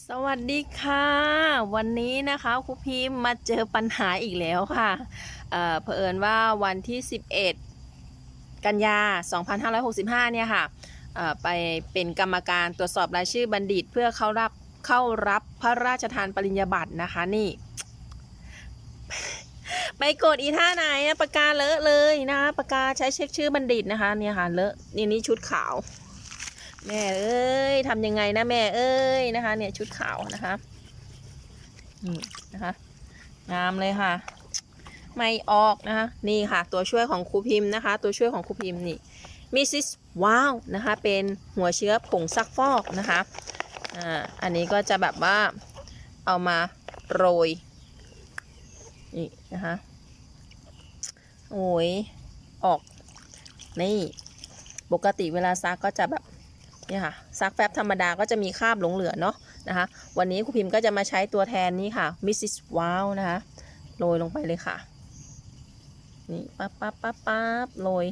สวัสดีค่ะ วันนี้นะคะครูพิมมาเจอปัญหาอีกแล้วค่ะเอ่อเผอิญว่าวันที่ 11 กันยา 2565 เนี่ยค่ะเอ่อไปเป็นกรรมการตรวจสอบรายชื่อบัณฑิต เพื่อเข้ารับเข้ารับพระราชทานปริญญาบัตรนะคะนี่ ไปกดอีท่าไหนปากกาเลอะเลยนะคะปากกาใช้เช็คชื่อบัณฑิตนะคะเนี่ยค่ะเลอะนี่นี่ชุดขาว แม่เอ้ยทำยังไงนะแม่เอ้ยนะคะ เนี่ยชุดขาวนะคะนี่นะคะงามเลยค่ะ ไม่ออกนะคะ นี่ค่ะ ตัวช่วยของครูพิมพ์นะคะ ตัวช่วยของครูพิมพ์นี่มิสซิสว้าวนะคะ เป็นหัวเชื้อผงซักฟอกนะคะอ่าอันนี้ก็จะแบบว่าเอามาโรยนี่นะคะโอ้ยออกนี่ปกติเวลาซักก็จะแบบ เนี่ยค่ะซักแฟบธรรมดาก็จะมีคราบหลงเหลือเนาะนะคะวันนี้ครูพิมพ์ก็จะมาใช้ตัวแทนนี้ค่ะ Mrs. Wow นะคะโรยลงไปเลยค่ะ นี่ปั๊บปั๊บปั๊บปั๊บโรย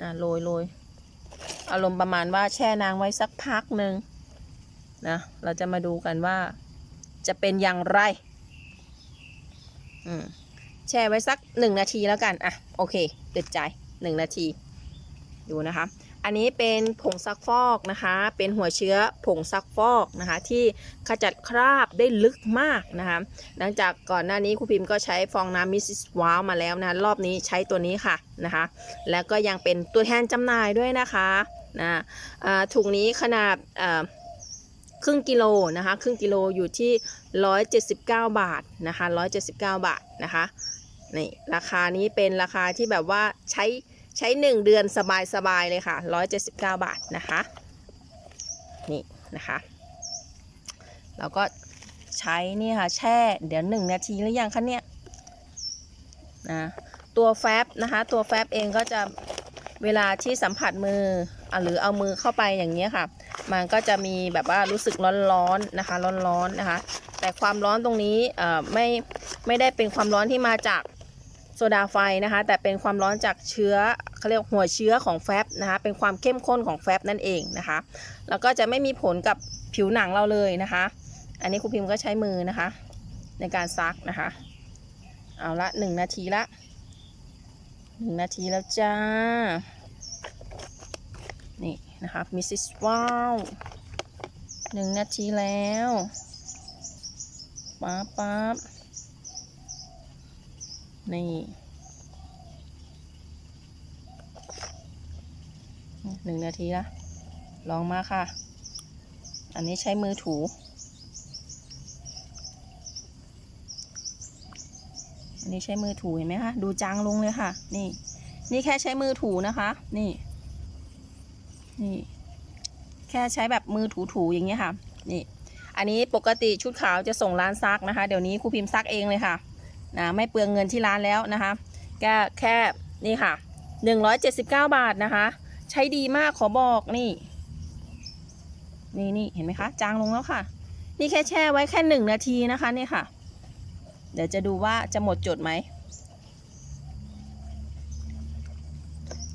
อะโรยโรยอารมณ์ประมาณว่าแช่นางไว้สักพักหนึ่งนะเราจะมาดูกันว่าจะเป็นอย่างไรอืมแช่ไว้สักหนึ่งนาทีแล้วกัน อะ โอเคติดใจหนึ่งนาที ดูนะคะ อันนี้เป็นผงซักฟอกนะคะ เป็นหัวเชื้อผงซักฟอกนะคะ ที่ขจัดคราบได้ลึกมากนะคะ หลังจากก่อนหน้านี้ครูพิมพ์ก็ใช้ฟองน้ำมิสซิสว้าวมาแล้วนะ รอบนี้ใช้ตัวนี้ค่ะนะคะ แล้วก็ยังเป็นตัวแทนจำหน่ายด้วยนะคะนะอ่าถุงนี้ขนาดอ่าครึ่งกิโลนะคะ ครึ่งกิโลอยู่ที่ 179 บาทนะคะ 179 บาทนะคะนี่ราคานี้เป็นราคาที่แบบว่าใช้ ใช้ 1 เดือนสบายๆเลยค่ะ 179 บาทนะคะ นี่นะคะ เราก็ใช้นี่ค่ะแช่ เดี๋ยว 1 นาทีหรือยังคะเนี่ยนะตัวแฟบนะคะ ตัวแฟบเองก็จะเวลาที่สัมผัสมืออะหรือเอามือเข้าไปอย่างนี้ค่ะ มันก็จะมีแบบว่ารู้สึกร้อนๆนะคะ ร้อนๆนะคะ แต่ความร้อนตรงนี้เอ่อไม่ไม่ได้เป็นความร้อนที่มาจาก โซดาไฟนะคะ แต่เป็นความร้อนจากเชื้อเขาเรียกหัวเชื้อของแฟบนะคะ เป็นความเข้มข้นของแฟบนั่นเองนะคะ แล้วก็จะไม่มีผลกับผิวหนังเราเลยนะคะ อันนี้ครูพิมพ์ก็ใช้มือนะคะ ในการซักนะคะ เอาละหนึ่งนาทีละหนึ่งนาทีแล้วจ้า นี่นะคะมิสซิสว้าวหนึ่งนาทีแล้วป๊าป๊า นี่หนึ่งนาทีละลองมาค่ะ อันนี้ใช้มือถูอันนี้ใช้มือถูเห็นไหมคะดูจางลงเลยค่ะ นี่ นี่แค่ใช้มือถูนะคะ นี่ นี่ แค่ใช้แบบมือถูๆอย่างเงี้ยค่ะ นี่ อันนี้ปกติชุดขาวจะส่งร้านซักนะคะ เดี๋ยวนี้ครูพิมพ์ซักเองเลยค่ะ นะไม่เปลืองเงินที่ร้านแล้วนะคะแค่แค่นี่ค่ะ 179 บาทนะคะ ใช้ดีมากขอบอกนี่นี่นี่เห็นไหมคะ จางลงแล้วค่ะ นี่แค่แช่ไว้แค่หนึ่งนาทีนะคะนี่ค่ะ เดี๋ยวจะดูว่าจะหมดจดไหม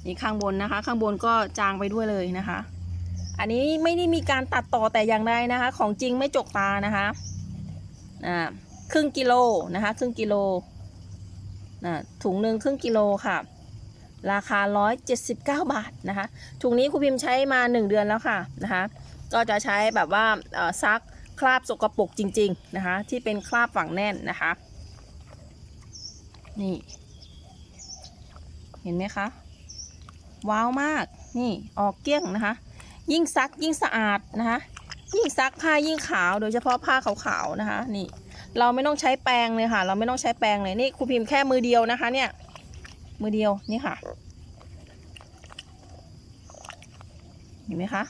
นี่ข้างบนนะคะ ข้างบนก็จางไปด้วยเลยนะคะ อันนี้ไม่ได้มีการตัดต่อแต่อย่างใดนะคะ ของจริงไม่จกตานะคะอ่า ครึ่งกิโลนะคะ ครึ่งกิโลอ่าถุงหนึ่งครึ่งกิโลค่ะ ราคา 179 บาทนะคะ ถุงนี้ครูพิมพ์ใช้มา 1 เดือนแล้วค่ะนะคะ ก็จะใช้แบบว่าซักคราบสกปรกจริง ๆ นะคะ ที่เป็นคราบฝังแน่นนะคะ นี่ เห็นไหมคะ ว้าวมาก นี่ออกเกี้ยงนะคะ ยิ่งซักยิ่งสะอาดนะคะ ยิ่งซักผ้ายิ่งขาว โดยเฉพาะผ้าขาวๆนะคะ นี่ เราไม่ต้องใช้แปรงเลยค่ะ เราไม่ต้องใช้แปรงเลยนี่ครูพิมพ์แค่มือเดียวนะคะ เนี่ย มือเดียวนี่ค่ะ เห็นไหมคะ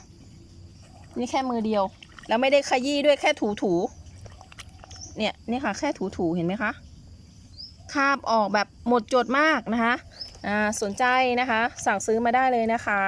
นี่แค่มือเดียว แล้วไม่ได้ขยี้ด้วยแค่ถูๆเนี่ยนี่ค่ะ แค่ถูๆเห็นไหมคะคาบออกแบบหมดจดมากนะคะอ่าสนใจนะคะ สั่งซื้อมาได้เลยนะคะ